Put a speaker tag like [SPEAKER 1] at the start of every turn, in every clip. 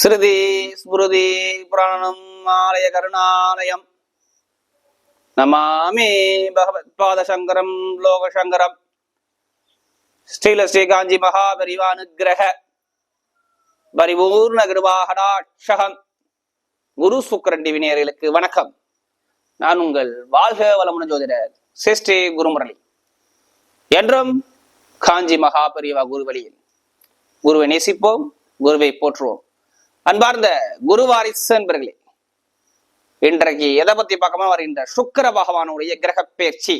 [SPEAKER 1] ஸ்ருதி ஸ்மிருதி புராணம் ஆலய கருணாலயம். நமாமி பகவத்பாத சங்கரம் லோகசங்கரம். ஸ்ரீல ஸ்ரீ காஞ்சி மகாபரிவானுகிரக பரிபூர்ண கிருபாகடாட்சகம். குரு சுக்கரன் டிவினியர்களுக்கு வணக்கம். நான் உங்கள் வாழ்க வளமுன ஜோதிடர் சிஸ்ரீ குருமுரளி. என்றும் காஞ்சி மகாபரிவா குருவழியில் குருவை நேசிப்போம் குருவை போற்றுவோம். அன்பார்ந்த குரு வாரிசு என்பர்களே இன்றைக்கு எதை பத்தி பார்க்கமா வருகின்ற சுக்கிர பகவானுடைய கிரக பயிற்சி.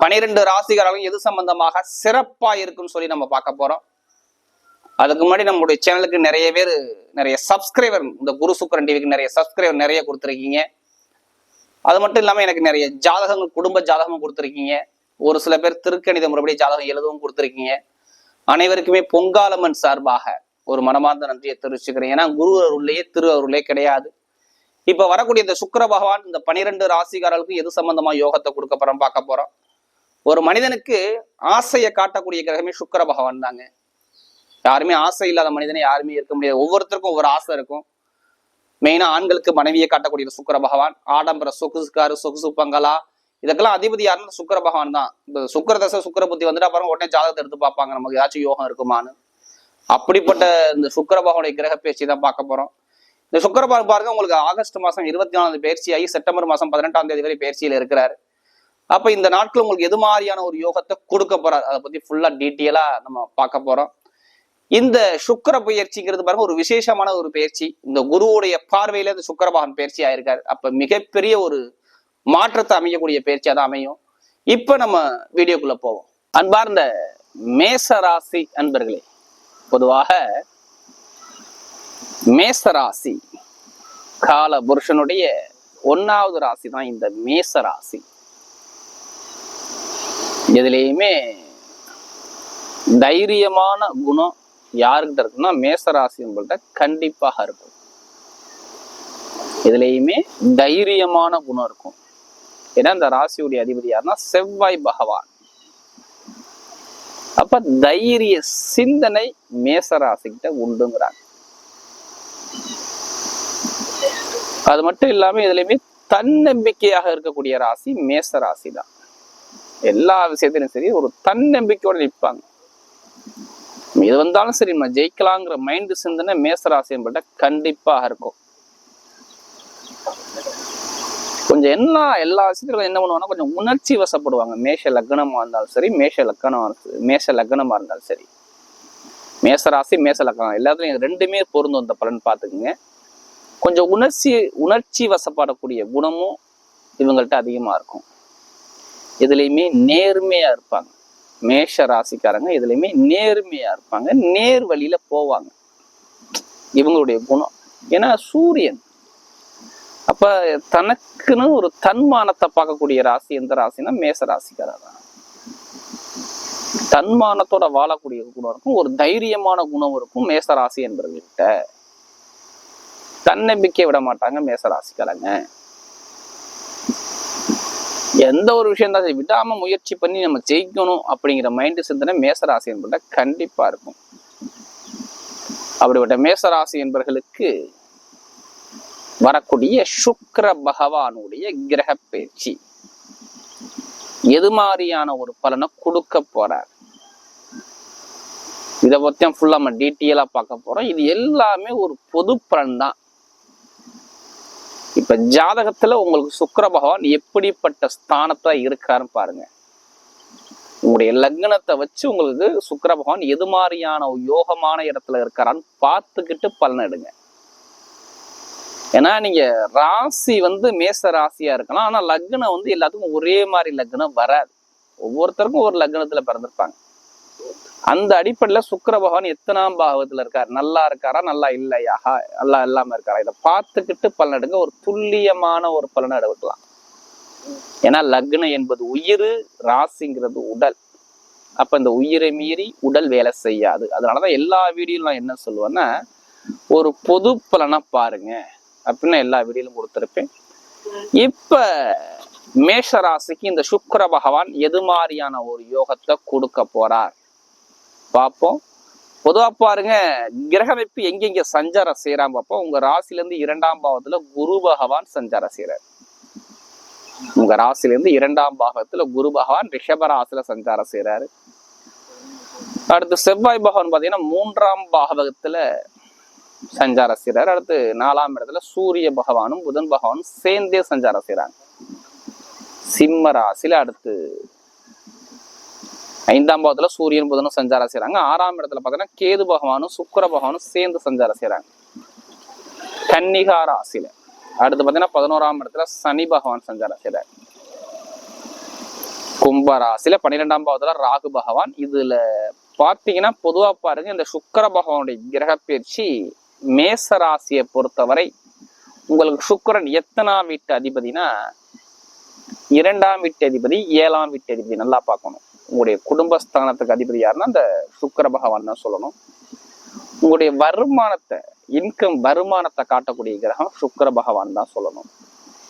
[SPEAKER 1] பனிரெண்டு ராசிகாரங்களும் எது சம்பந்தமாக சிறப்பா இருக்குன்னு சொல்லி நம்ம பார்க்க போறோம். அதுக்கு முன்னாடி நம்மளுடைய சேனலுக்கு நிறைய பேர் நிறைய சப்ஸ்கிரைபர் இந்த குரு சுக்கரன் டிவிக்கு நிறைய சப்ஸ்கிரைபர் நிறைய கொடுத்துருக்கீங்க. அது மட்டும் இல்லாமல் எனக்கு நிறைய ஜாதகங்கள் குடும்ப ஜாதகமும் கொடுத்துருக்கீங்க. ஒரு சில பேர் திருக்கணித முறைப்படி ஜாதகம் எழுதவும் கொடுத்துருக்கீங்க. அனைவருக்குமே பொங்காலம்மன் சார்பாக ஒரு மனமார்ந்த நன்றியை தெரிவிச்சுக்கிறேன். ஏன்னா குரு அருள்லேயே திரு அருளே கிடையாது. இப்ப வரக்கூடிய இந்த சுக்கிர பகவான் இந்த பனிரெண்டு ராசிகாரர்களுக்கு எது சம்பந்தமா யோகத்தை கொடுக்க போறோம் பார்க்க போறோம். ஒரு மனிதனுக்கு ஆசையை காட்டக்கூடிய கிரகமே சுக்கிர பகவான் தாங்க. யாருமே ஆசை இல்லாத மனிதனை யாருமே இருக்க முடியாது. ஒவ்வொருத்தருக்கும் ஒவ்வொரு ஆசை இருக்கும். மெயினா ஆண்களுக்கு மனைவியை காட்டக்கூடிய சுக்கிர பகவான் ஆடம்பர சொகுசுக்காரு சொகுசு பங்களா இதுக்கெல்லாம் அதிபதி யாருன்னு சுக்கர பகவான் தான். இந்த சுக்கர தசை சுக்கர புத்தி வந்துட்டு அப்புறம் உடனே ஜாதகத்தை எடுத்து பார்ப்பாங்க. நமக்கு ஏதாச்சும் யோகம் இருக்குமான்னு. அப்படிப்பட்ட இந்த சுக்கிர கிரக பேச்சு தான் பார்க்க போறோம். இந்த சுக்கிர பாருங்க உங்களுக்கு ஆகஸ்ட் மாசம் இருபத்தி நாலாவது பயிற்சியாகி செப்டம்பர் மாசம் பதினெட்டாம் தேதி வரை பயிற்சியில் இருக்கிறாரு. அப்ப இந்த நாட்கள் உங்களுக்கு எது மாதிரியான ஒரு யோகத்தை கொடுக்க போறாரு? அதை பத்தி ஃபுல்லா டீட்டெயிலா நம்ம பார்க்க போறோம். இந்த சுக்கர பயிற்சிங்கிறது பாருங்க ஒரு விசேஷமான ஒரு பயிற்சி இந்த குருவுடைய பார்வையில இந்த சுக்கரபாகன் பயிற்சி ஆயிருக்காரு. அப்ப மிகப்பெரிய ஒரு மாற்றத்தை அமையக்கூடிய பயிற்சியா தான் அமையும். இப்ப நம்ம வீடியோக்குள்ள போவோம். அன்பார்ந்த மேச ராசி அன்பர்களே பொதுவாக மேச ராசி கால புருஷனுடைய ஒன்னாவது ராசி தான் இந்த மேச ராசி. எதுலேயுமே தைரியமான குணம் யாருக்கிட்ட இருக்குன்னா மேச ராசி உங்கள்கிட்ட கண்டிப்பாக இருக்கும். இதுலேயுமே தைரியமான குணம் இருக்கும். ஏன்னா இந்த ராசியுடைய அதிபதி யாருன்னா செவ்வாய் பகவான். அப்ப தைரிய சிந்தனை மேசராசிக்கிட்ட உண்டுங்கிறாங்க. அது மட்டும் இல்லாம இதுலயுமே தன்னம்பிக்கையாக இருக்கக்கூடிய ராசி மேச ராசி தான் எல்லா விஷயத்திலும் சரி ஒரு தன்னம்பிக்கையோட நிற்பாங்க இது வந்தாலும் சரி நம்ம ஜெயிக்கலாங்கிற மைண்ட் சிந்தனை மேச ராசி கண்டிப்பாக இருக்கும். கொஞ்சம் என்ன எல்லா விஷயத்துலையும் என்ன பண்ணுவாங்கன்னா கொஞ்சம் உணர்ச்சி வசப்படுவாங்க. மேஷ லக்னமாக இருந்தாலும் சரி மேஷ லக்கணம் மேஷ லக்னமாக இருந்தாலும் சரி. மேச ராசி மேச லக்னம். எல்லாத்துலையும் ரெண்டுமே பொருந்தும் அந்த பலன் பார்த்துக்குங்க. கொஞ்சம் உணர்ச்சி உணர்ச்சி வசப்படக்கூடிய குணமும் இவங்கள்ட்ட அதிகமாக இருக்கும். இதுலயுமே நேர்மையாக இருப்பாங்க. மேஷ ராசிக்காரங்க இதுலயுமே நேர்மையாக இருப்பாங்க. நேர் வழியில் போவாங்க. இவங்களுடைய குணம். ஏன்னா சூரியன் அப்ப தனக்குன்னு ஒரு தன்மானத்தை பார்க்கக்கூடிய ராசி எந்த ராசினா மேச ராசிக்காரர் தான். தன்மானத்தோட வாழக்கூடிய குணம் இருக்கும் ஒரு தைரியமான குணம் இருக்கும் மேச ராசி என்பவர்கிட்ட. தன்னம்பிக்கை விட மாட்டாங்க மேச ராசிக்காரங்க. எந்த ஒரு விஷயம் தான் விடாம முயற்சி பண்ணி நம்ம ஜெயிக்கணும் அப்படிங்கிற மைண்ட் சிந்தனை மேச ராசி கண்டிப்பா இருக்கும். அப்படிப்பட்ட மேச ராசி என்பவர்களுக்கு வரக்கூடிய சுக்கர பகவானுடைய கிரக பயிற்சி. எது மாதிரியான ஒரு பலனை கொடுக்க போறார்? இதை பத்தி ஃபுல்லா நம்ம டீட்டெயிலா பார்க்க போறோம். இது எல்லாமே ஒரு பொது பலன் தான். இப்ப ஜாதகத்துல உங்களுக்கு சுக்கர பகவான் எப்படிப்பட்ட ஸ்தானத்துல இருக்காருன்னு பாருங்க. உங்களுடைய லக்னத்தை வச்சு உங்களுக்கு சுக்கிர பகவான் எது மாதிரியான யோகமான இடத்துல இருக்கிறான்னு பார்த்துக்கிட்டு பலன் எடுங்க. ஏன்னா நீங்க ராசி வந்து மேச ராசியா இருக்கலாம். ஆனா லக்னம் வந்து எல்லாத்துக்கும் ஒரே மாதிரி லக்னம் வராது. ஒவ்வொருத்தருக்கும் ஒரு லக்னத்துல பிறந்திருப்பாங்க. அந்த அடிப்படையில சுக்கர பகவான் எத்தனாம் பாகத்துல இருக்கார்? நல்லா இருக்காரா? நல்லா இல்லையா? நல்லா இல்லாம இருக்காரா? இதை பார்த்துக்கிட்டு பலன் எடுங்க. ஒரு துல்லியமான ஒரு பலனை எடுக்கலாம். ஏன்னா லக்னம் என்பது உயிர் ராசிங்கிறது உடல். அப்ப இந்த உயிரை மீறி உடல் வேலை செய்யாது. அதனாலதான் எல்லா வீடியோலும் நான் என்ன சொல்லுவேன்னா ஒரு பொது பலனா பாருங்க. அப்படின்னு எல்லா வீடியோலும் கொடுத்துருப்பேன். இப்ப மேஷ ராசிக்கு இந்த சுக்கர பகவான் எது மாதிரியான ஒரு யோகத்தை கொடுக்க போறார்? பார்ப்போம். பொதுவா பாருங்க கிரகமைப்பு எங்கெங்க சஞ்சாரம் செய்யறான் பார்ப்போம். உங்க ராசிலேருந்து இரண்டாம் பாவத்துல குரு பகவான் சஞ்சாரம் செய்யறாரு உங்க ராசிலேருந்து இரண்டாம் பாகத்துல குரு பகவான் ரிஷப ராசில சஞ்சாரம் செய்யறாரு அடுத்து செவ்வாய் பகவான் பாத்தீங்கன்னா மூன்றாம் பாகத்துல சஞ்சாரம் செய்கிறார் அடுத்து நாலாம் இடத்துல சூரிய பகவானும் புதன் பகவானும் சேர்ந்தே சஞ்சாரம் செய்யறாங்க சிம்ம ராசியில அடுத்து ஐந்தாம் பாவத்துல சூரியன் புதனும் சஞ்சாரம் செய்யறாங்க ஆறாம் இடத்துல பார்த்தீங்கன்னா கேது பகவானும் சுக்கிர பகவானும் சேர்ந்து சஞ்சாரம் செய்யறாங்க கன்னிகா ராசியில அடுத்து பார்த்தீங்கன்னா பதினோராம் இடத்துல சனி பகவான் சஞ்சாரம் செய்யறாரு கும்பராசில பன்னிரெண்டாம் பாவத்துல ராகு பகவான். இதுல பாத்தீங்கன்னா பொதுவா பாருங்க இந்த சுக்கிர பகவானுடைய கிரக பயிற்சி மேச ராசியை பொறுத்தவரை உங்களுக்கு சுக்கிரன் எத்தனாம் வீட்டு அதிபதினா இரண்டாம் வீட்டு அதிபதி ஏழாம் வீட்டு அதிபதி நல்லா பார்க்கணும். உங்களுடைய குடும்பஸ்தானத்துக்கு அதிபதி யாருன்னா அந்த சுக்கிர பகவான் தான் சொல்லணும். உங்களுடைய வருமானத்தை இன்கம் வருமானத்தை காட்டக்கூடிய கிரகம் சுக்கிர பகவான் தான் சொல்லணும்.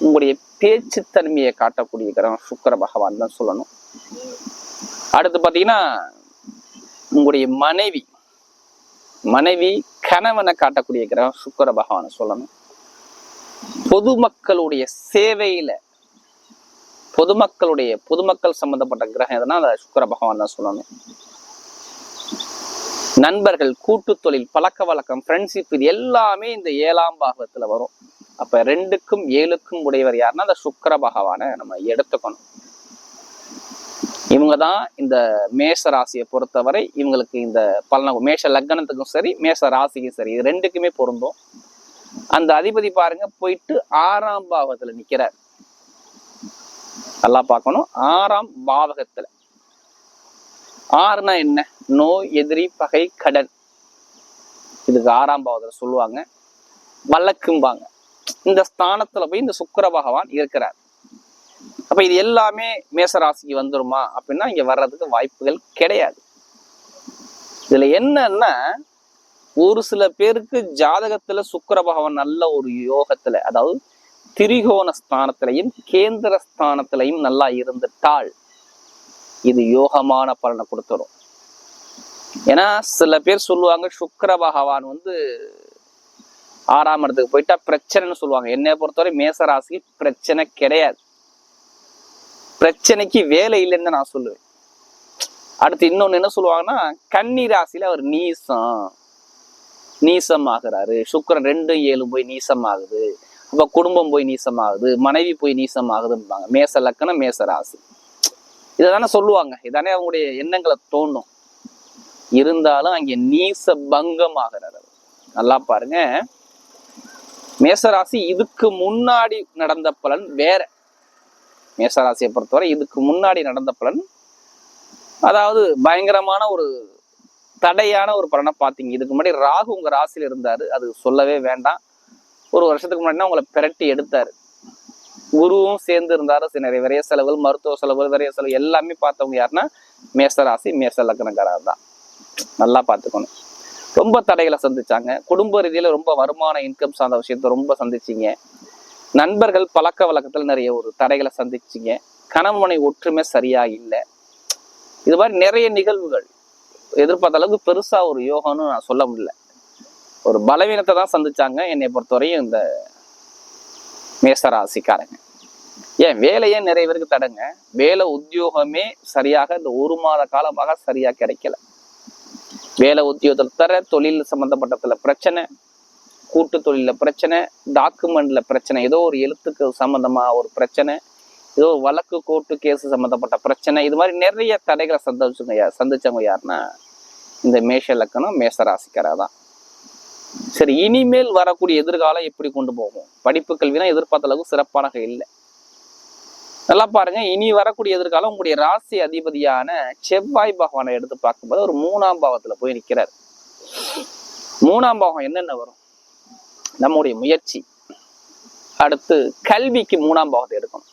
[SPEAKER 1] உங்களுடைய பேச்சு தன்மையை காட்டக்கூடிய கிரகம் சுக்கர பகவான் தான் சொல்லணும். அடுத்து பாத்தீங்கன்னா உங்களுடைய மனைவி மனைவி கணவனை காட்டக்கூடிய கிரகம் சுக்கிர பகவானை சொல்லணும். பொதுமக்களுடைய சேவையில பொதுமக்களுடைய பொதுமக்கள் சம்பந்தப்பட்ட கிரகம் எதுனா அந்த சுக்கர பகவான் தான் சொல்லணும். நண்பர்கள் கூட்டு தொழில் பழக்க வழக்கம் ஃப்ரெண்ட்ஷிப் இது எல்லாமே இந்த ஏழாம் பாகத்துல வரும். அப்ப ரெண்டுக்கும் ஏழுக்கும் உடையவர் யாருன்னா அந்த சுக்கிர பகவானை நம்ம எடுத்துக்கணும். இவங்க தான் இந்த மேஷ ராசியை பொறுத்தவரை இவங்களுக்கு இந்த பலன மேஷ லக்னத்துக்கும் சரி மேஷ ராசிக்கும் சரி இது ரெண்டுக்குமே பொருந்தும். அந்த அதிபதி பாருங்க போயிட்டு ஆறாம் பாவத்துல நிக்கிறார். நல்லா பார்க்கணும். ஆறாம் பாவகத்துல. ஆறுனா என்ன? நோய் எதிரி பகை கடன். இதுக்கு ஆறாம் பாவத்துல சொல்லுவாங்க. வழக்கும்பாங்க. இந்த ஸ்தானத்துல போய் இந்த சுக்கர பகவான் இருக்கிறார். அப்ப இது எல்லாமே மேசராசிக்கு வந்துருமா அப்படின்னா இங்க வர்றதுக்கு வாய்ப்புகள் கிடையாது. இதுல என்னன்னா ஒரு சில பேருக்கு ஜாதகத்துல சுக்கர பகவான் நல்ல ஒரு யோகத்துல அதாவது திரிகோண ஸ்தானத்திலையும் கேந்திர ஸ்தானத்திலையும் நல்லா இருந்துட்டால் இது யோகமான பலனை கொடுத்துரும். ஏன்னா சில பேர் சொல்லுவாங்க சுக்கர பகவான் வந்து ஆறாம் இடத்துக்கு போயிட்டா பிரச்சனைன்னு சொல்லுவாங்க. என்னை பொறுத்தவரை மேசராசிக்கு பிரச்சனை கிடையாது. பிரச்சனைக்கு வேலை இல்லைன்னு நான் சொல்லுவேன். அடுத்து இன்னொன்னு என்ன சொல்லுவாங்கன்னா கன்னி ராசியில அவர் நீசம். நீசம் ஆகுறாரு சுக்கரன் ரெண்டும் ஏழு போய் நீசம் ஆகுது அப்ப குடும்பம் போய் நீசம் ஆகுது மனைவி போய் நீசம் ஆகுதும்பாங்க மேச லக்கணம் மேச ராசி. இதை தானே சொல்லுவாங்க. இதானே அவங்களுடைய எண்ணங்களை தோணும் இருந்தாலும் அங்கே நீச பங்கம் ஆகிறார் அவர். நல்லா பாருங்க. மேசராசி இதுக்கு முன்னாடி நடந்த பலன் வேற. மேசராசியை பொறுத்தவரை இதுக்கு முன்னாடி நடந்த பலன் அதாவது பயங்கரமான ஒரு தடையான ஒரு பலனை பார்த்தீங்க. இதுக்கு முன்னாடி ராகு உங்க ராசியில் இருந்தாரு. அது சொல்லவே வேண்டாம். ஒரு வருஷத்துக்கு முன்னாடி உங்களை பிரட்டி எடுத்தாரு. குருவும் சேர்ந்து இருந்தாரு. நிறைய விரைய செலவுகள் மருத்துவ செலவுகள் விரைய செலவு எல்லாமே பார்த்தவங்க யாருன்னா மேசராசி மேச லக்னக்காரர் தான். நல்லா பார்த்துக்கணும். ரொம்ப தடைகளை சந்திச்சாங்க. குடும்ப ரீதியில ரொம்ப வருமான இன்கம் சார்ந்த விஷயத்த ரொம்ப சந்திச்சீங்க. நண்பர்கள் பழக்க வழக்கத்தில் நிறைய ஒரு தடைகளை சந்திச்சீங்க. கணவனை ஒற்றுமை சரியா இல்லை. இது மாதிரி நிறைய நிகழ்வுகள். எதிர்பார்த்த அளவுக்கு பெருசா ஒரு யோகம்னு நான் சொல்ல முடியல. ஒரு பலவீனத்தை தான் சந்திச்சாங்க. என்னை பொறுத்தவரையும் இந்த மேசராசிக்காரங்க. ஏன் வேலையே நிறைய பேருக்கு தடங்க. வேலை உத்தியோகமே சரியாக இந்த ஒரு மாத காலமாக சரியா கிடைக்கல. வேலை உத்தியோகத்தில் தர தொழில் சம்பந்தப்பட்டதுல பிரச்சனை. கூட்டு தொழிலில் பிரச்சனை டாக்குமெண்ட்டில் பிரச்சனை ஏதோ ஒரு எழுத்துக்கு சம்மந்தமாக ஒரு பிரச்சனை ஏதோ ஒரு வழக்கு கோர்ட்டு கேஸு சம்மந்தப்பட்ட பிரச்சனை இது மாதிரி நிறைய தடைகளை சந்திச்சுங்க யார் சந்திச்சவங்க யாருன்னா இந்த மேஷ லக்கணம் மேசராசிக்காரா தான். சரி இனிமேல் வரக்கூடிய எதிர்காலம் எப்படி கொண்டு போகும்? படிப்பு கல்வினா எதிர்பார்த்த அளவுக்கு சிறப்பானக இல்லை. நல்லா பாருங்க இனி வரக்கூடிய எதிர்காலம் உங்களுடைய ராசி அதிபதியான செவ்வாய் பகவானை எடுத்து பார்க்கும்போது ஒரு மூணாம் பாவத்துல போய் நிற்கிறார் மூணாம் பாவம் என்னென்ன வரும்? நம்முடைய முயற்சி. அடுத்து கல்விக்கு மூணாம் பாகத்தை எடுக்கணும்.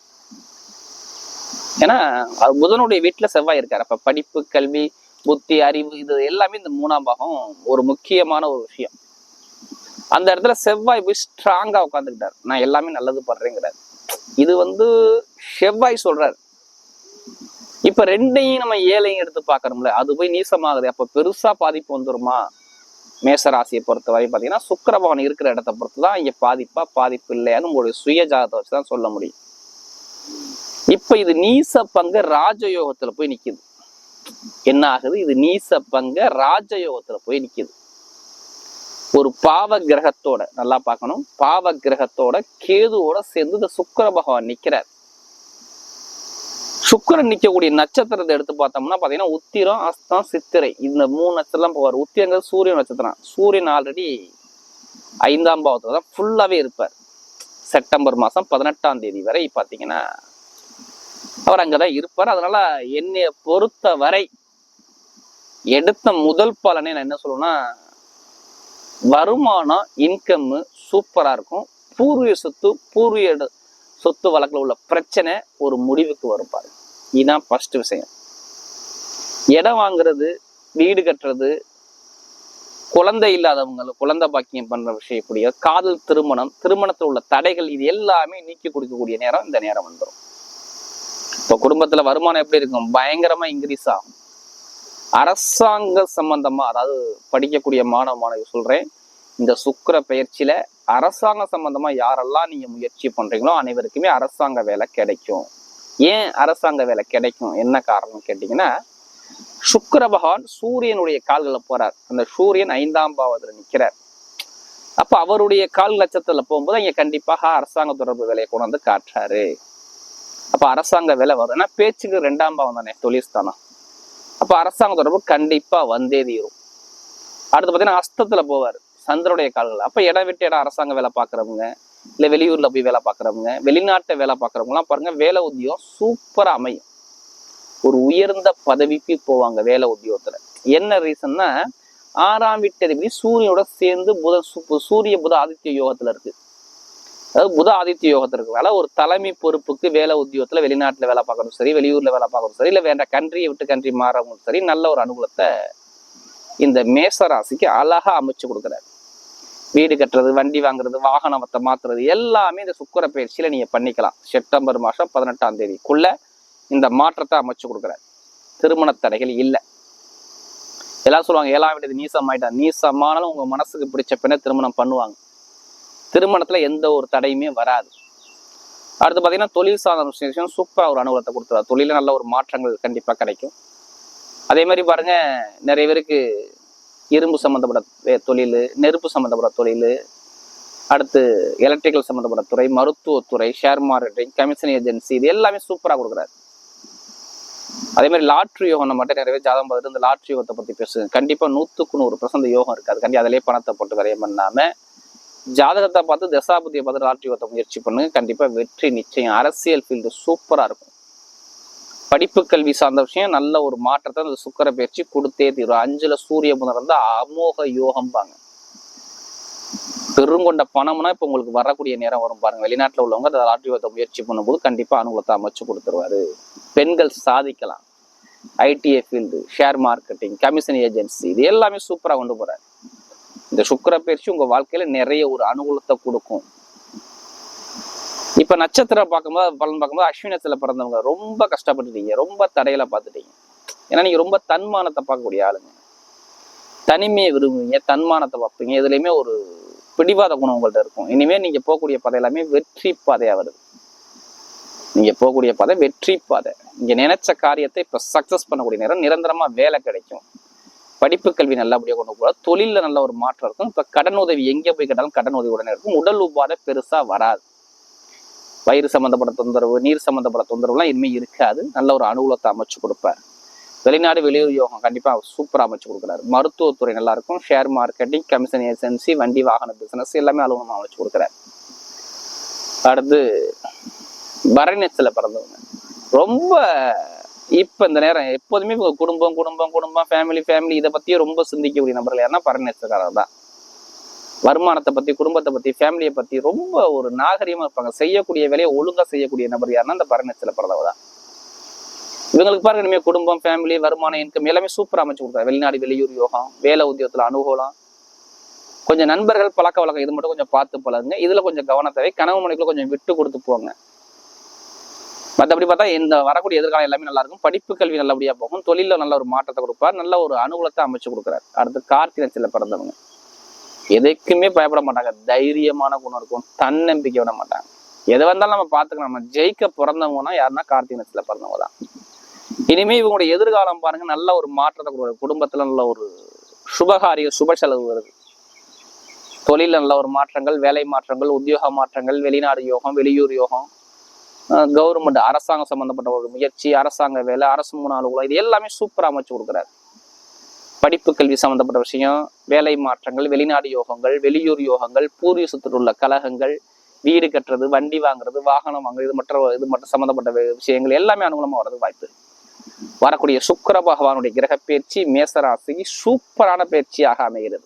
[SPEAKER 1] ஏன்னா அது புதனுடைய வீட்டுல செவ்வாய் இருக்காரு. அப்ப படிப்பு கல்வி புத்தி அறிவு இது எல்லாமே இந்த மூணாம் பாகம் ஒரு முக்கியமான ஒரு விஷயம். அந்த இடத்துல செவ்வாய் போய் ஸ்ட்ராங்கா உட்காந்துக்கிட்டார் நான் எல்லாமே நல்லது பண்றேங்கிறார். இது வந்து செவ்வாய் சொல்றாரு. இப்ப ரெண்டையும் நம்ம ஏழையும் எடுத்து பார்க்கணும்ல. அது போய் நீசமாகுது. அப்ப பெருசா பாதிப்பு வந்துருமா? மேசராசியை பொறுத்தவரை பார்த்தீங்கன்னா சுக்கிர இருக்கிற இடத்த பொறுத்து தான் இங்க பாதிப்பா பாதிப்பு இல்லையான்னு உங்களுடைய சுய ஜாதகத்தை வச்சு தான் சொல்ல முடியும். இப்போ இது நீச பங்கு ராஜயோகத்தில் போய் நிற்குது என்ன ஆகுது? இது நீச பங்க ராஜயோகத்தில் போய் நிற்குது ஒரு பாவ கிரகத்தோட நல்லா பார்க்கணும். பாவ கிரகத்தோட கேதுவோட சேர்ந்து இந்த சுக்கிர பகவான் நிற்கிறார் சுக்கிரன் நிற்கக்கூடிய நட்சத்திரத்தை எடுத்து பார்த்தோம்னா பார்த்தீங்கன்னா உத்திரம் அஸ்தம் சித்திரை. இந்த மூணு நட்சத்திரம் போவார். உத்திரங்கிறது சூரிய நட்சத்திரம். சூரியன் ஆல்ரெடி ஐந்தாம் பாவத்தில் தான் ஃபுல்லாகவே இருப்பார். செப்டம்பர் மாதம் பதினெட்டாம் தேதி வரை பார்த்தீங்கன்னா அவர் அங்கே தான் இருப்பார். அதனால என்னை பொறுத்த வரை எடுத்த முதல் பலனே நான் என்ன சொல்லுவேன்னா வருமானம் இன்கம்மு சூப்பராக இருக்கும். பூர்வீக சொத்து பூர்வீக சொத்து வழக்கில் உள்ள பிரச்சனை ஒரு முடிவுக்கு வரும் பாருங்க இதுதான் ஃபர்ஸ்ட் விஷயம். இடம் வாங்குறது வீடு கட்டுறது குழந்தை இல்லாதவங்க குழந்தை பாக்கியம் பண்ற விஷயம் இப்படியோ காதல் திருமணம் திருமணத்தில் உள்ள தடைகள் இது எல்லாமே நீக்கி கொடுக்கக்கூடிய நேரம் இந்த நேரம் வந்துடும் இப்போ குடும்பத்துல வருமானம் எப்படி இருக்கும்? பயங்கரமா இன்க்ரீஸ் ஆகும். அரசாங்க சம்பந்தமா அதாவது படிக்கக்கூடிய மாணவ மாணவி சொல்றேன் இந்த சுக்கிர பயிற்சியில அரசாங்க சம்பந்தமா யாரெல்லாம் நீங்க முயற்சி பண்றீங்களோ அனைவருக்குமே அரசாங்க வேலை கிடைக்கும். ஏன் அரசாங்க வேலை கிடைக்கும்? என்ன காரணம் கேட்டீங்கன்னா சுக்கர பகவான் சூரியனுடைய கால்களில் போறார். அந்த சூரியன் ஐந்தாம் பாவத்துல நிற்கிறார் அப்ப அவருடைய கால் லட்சத்துல போகும்போது இங்க கண்டிப்பாக அரசாங்க தொடர்பு வேலையை கொண்டு வந்து காட்டுறாரு. அப்ப அரசாங்க வேலை வரும் ஏன்னா பேச்சுக்கு ரெண்டாம் பாவம் தானே தொழில்ஸ்தானம். அப்ப அரசாங்க தொடர்பு கண்டிப்பா வந்தே தீரும். அடுத்து பாத்தீங்கன்னா அஸ்தத்துல போவார். சந்திரனுடைய கால்கள். அப்ப இடம் விட்டு இடம் அரசாங்க வேலை பாக்குறவங்க இல்ல வெளியூர்ல போய் வேலை பாக்குறவங்க வெளிநாட்டு வேலை பாக்குறவங்க எல்லாம் பாருங்க வேலை உத்தியோகம் சூப்பரா அமையும். ஒரு உயர்ந்த பதவிக்கு போவாங்க வேலை உத்தியோகத்துல. என்ன ரீசன்னா ஆறாம் வீட்டு அதிபதி சூரியனோட சேர்ந்து புத சூரிய புத ஆதித்ய யோகத்துல இருக்கு. அதாவது புத ஆதித்ய யோகத்துல இருக்கிறதால ஒரு தலைமை பொறுப்புக்கு வேலை உத்தியோகத்துல வெளிநாட்டுல வேலை பார்க்கறதும் சரி வெளியூர்ல வேலை பார்க்கறதும் சரி இல்ல வேண்ட கண்ட்ரியை விட்டு கண்ட்ரி மாறவங்களும் சரி நல்ல ஒரு அனுகூலத்தை இந்த மேச ராசிக்கு அழகா அமைச்சு கொடுக்குறாரு. வீடு கட்டுறது வண்டி வாங்குறது வாகனத்தை மாத்துறது எல்லாமே இந்த சுக்கர பயிற்சியில நீங்க பண்ணிக்கலாம். செப்டம்பர் மாசம் பதினெட்டாம் தேதிக்குள்ள இந்த மாற்றத்தை அமைச்சு கொடுக்குறாரு. திருமண தடைகள் இல்லை. எல்லாம் சொல்லுவாங்க ஏழாம் வீடு நீசம் ஆயிட்டான் நீசமானாலும் உங்க மனசுக்கு பிடிச்ச பெண்ணை திருமணம் பண்ணுவாங்க. திருமணத்துல எந்த ஒரு தடையுமே வராது. அடுத்து பார்த்தீங்கன்னா தொழில் சார்ந்த விஷயம் சூப்பராக ஒரு அனுகூலத்தை கொடுத்துருவார். தொழில நல்ல ஒரு மாற்றங்கள் கண்டிப்பா கிடைக்கும். அதே மாதிரி பாருங்க நிறைய பேருக்கு இரும்பு சம்மந்தப்பட்ட தொழில் நெருப்பு சம்மந்தப்பட்ட தொழில் அடுத்து எலக்ட்ரிக்கல் சம்மந்தப்பட்ட துறை மருத்துவத்துறை ஷேர் மார்க்கெட்டிங் கமிஷன் ஏஜென்சி இது எல்லாமே சூப்பராக கொடுக்குறாரு. அதே மாதிரி லாட்ரி யோகம் நம்ம மட்டும் நிறைய ஜாதகம் பார்த்துட்டு இந்த லாட்ரி யோகத்தை பற்றி பேசுங்க. கண்டிப்பாக நூற்றுக்கு நூறு பர்சன்ட் யோகம் இருக்காது கண்டிப்பாக அதிலே பணத்தை போட்டு விரயம் பண்ணாமல் ஜாதகத்தை பார்த்து தசாபதியை பார்த்து லாட்ரி யோகத்தை முயற்சி பண்ணுங்க. கண்டிப்பாக வெற்றி நிச்சயம். அரசியல் ஃபீல்டு சூப்பராக இருக்கும். படிப்பு கல்வி சார்ந்த விஷயம் நல்ல ஒரு மாற்றத்தை அந்த சுக்கர பயிற்சி கொடுத்தே தீரும். அஞ்சுல சூரிய புதன் இருந்தா அமோக யோகம்பாங்க. பெருங்கொண்ட பணம்னா இப்ப உங்களுக்கு வரக்கூடிய நேரம் வரும் பாருங்க. வெளிநாட்டுல உள்ளவங்க அதை லாட்ரி முயற்சி பண்ணும்போது கண்டிப்பா அனுகூலத்தை அமைச்சு கொடுத்துருவாரு. பெண்கள் சாதிக்கலாம். ITI field share marketing commission agency இது எல்லாமே சூப்பரா கொண்டு போறாரு. இந்த சுக்கர பயிற்சி உங்க வாழ்க்கையில நிறைய ஒரு அனுகூலத்தை கொடுக்கும். இப்ப நட்சத்திரம் பார்க்கும்போது பலன் பார்க்கும்போது அஸ்வினத்துல பிறந்தவங்க ரொம்ப கஷ்டப்பட்டுட்டீங்க. ரொம்ப தடையில பார்த்துட்டீங்க. ஏன்னா நீங்க ரொம்ப தன்மானத்தை பார்க்கக்கூடிய ஆளுங்க. தனிமையை விரும்புவீங்க தன்மானத்தை பார்ப்பீங்க. இதுலயுமே ஒரு பிடிவாத குணம் உங்கள்கிட்ட இருக்கும். இனிமேல் நீங்க போகக்கூடிய பாதை எல்லாமே வெற்றி பாதையா வருது. நீங்க போகக்கூடிய பாதை வெற்றி பாதை. நீங்க நினைச்ச காரியத்தை இப்ப சக்சஸ் பண்ணக்கூடிய நேரம் நிரந்தரமா வேலை கிடைக்கும். படிப்பு கல்வி நல்லபடியாக கொண்டு போகலாம் தொழிலில் நல்ல ஒரு மாற்றம் இருக்கும். இப்ப கடன் உதவி எங்கே போய் கேட்டாலும் கடன் உதவி உடனே இருக்கும். உடல் உபாதை பெருசா வராது. வயிறு சம்பந்தப்பட்ட தொந்தரவு நீர் சம்பந்தப்பட்ட தொந்தரவுலாம் இனிமே இருக்காது. நல்ல ஒரு அனுகூலத்தை அமைச்சு கொடுப்பார். வெளிநாடு வெளியூர் யோகம் கண்டிப்பாக சூப்பரா அமைச்சு கொடுக்குறாரு. மருத்துவத்துறை நல்லா இருக்கும் ஷேர் மார்க்கெட்டிங் கமிஷன் ஏஜென்சி வண்டி வாகன பிசினஸ் எல்லாமே அலுவலகமா அமைச்சு கொடுக்குறாரு. அடுத்து பரணியத்துல பிறந்தவங்க. ரொம்ப இப்போ இந்த நேரம் எப்போதுமே குடும்பம் குடும்பம் குடும்பம் ஃபேமிலி ஃபேமிலி இதை பத்தியே ரொம்ப சிந்திக்கக்கூடிய நபர்கள் யாருன்னா பரணியத்துக்காரர் தான் வருமானத்தை பத்தி குடும்பத்தை பத்தி ஃபேமிலியை பத்தி ரொம்ப ஒரு நாகரிகமா இருப்பாங்க. செய்யக்கூடிய வேலையை ஒழுங்கா செய்யக்கூடிய நபர் யாருன்னா அந்த பரணியத்துல பிறந்தவ தான் இவங்களுக்கு பாருங்க இனிமே குடும்பம் ஃபேமிலி வருமானம் இன்கம் எல்லாமே சூப்பரா அமைச்சு கொடுத்தாரு வெளிநாடு வெளியூர் யோகம் வேலை உத்தியோகத்துல அனுகூலம். கொஞ்சம் நண்பர்கள் பழக்க வழக்கம் இது மட்டும் கொஞ்சம் பார்த்து பழகுங்க. இதுல கொஞ்சம் கவனத்தை கனவு மணிக்குள்ள கொஞ்சம் விட்டு கொடுத்து போங்க. மற்றபடி பார்த்தா இந்த வரக்கூடிய எதிர்காலம் எல்லாமே நல்லா இருக்கும். படிப்பு கல்வி நல்லபடியா போகும். தொழில நல்ல ஒரு மாற்றத்தை கொடுப்பார். நல்ல ஒரு அனுகூலத்தை அமைச்சு கொடுக்குறாரு. அடுத்து கார்த்திகை நட்சத்திரத்துல பிறந்தவங்க. எதுக்குமே பயப்பட மாட்டாங்க. தைரியமான குணம் இருக்கும். தன்னம்பிக்கை விட மாட்டாங்க. எதை வந்தாலும் நம்ம பார்த்துக்கலாம். நம்ம ஜெயிக்க பிறந்தவங்கன்னா யாருன்னா கார்த்திகை நட்சத்திர பிறந்தவங்க தான். இனிமே இவங்களுடைய எதிர்காலம் பாருங்க. நல்ல ஒரு மாற்றத்தை கொடுக்குறாரு குடும்பத்துல நல்ல ஒரு சுபகாரிய சுப செலவு வருது. தொழில நல்ல ஒரு மாற்றங்கள் வேலை மாற்றங்கள் உத்தியோக மாற்றங்கள் வெளிநாடு யோகம் வெளியூர் யோகம் கவர்மெண்ட் அரசாங்கம் சம்பந்தப்பட்ட ஒரு முயற்சி அரசாங்க வேலை அரசு மூணு அலுவலகம் இது எல்லாமே சூப்பரா அமைச்சு கொடுக்குறாரு. படிப்பு கல்வி சம்மந்தப்பட்ட விஷயம் வேலை மாற்றங்கள் வெளிநாடு யோகங்கள் வெளியூர் யோகங்கள் பூர்வீகத்தில் உள்ள கழகங்கள் வீடு கட்டுறது வண்டி வாங்குறது வாகனம் வாங்குறது இது மற்ற இது மட்டும் சம்மந்தப்பட்ட விஷயங்கள் எல்லாமே அனுகூலமாக வரது வாய்ப்பு வரக்கூடிய சுக்கர பகவானுடைய கிரக பயிற்சி மேசராசிக்கு சூப்பரான பயிற்சியாக அமைகிறது.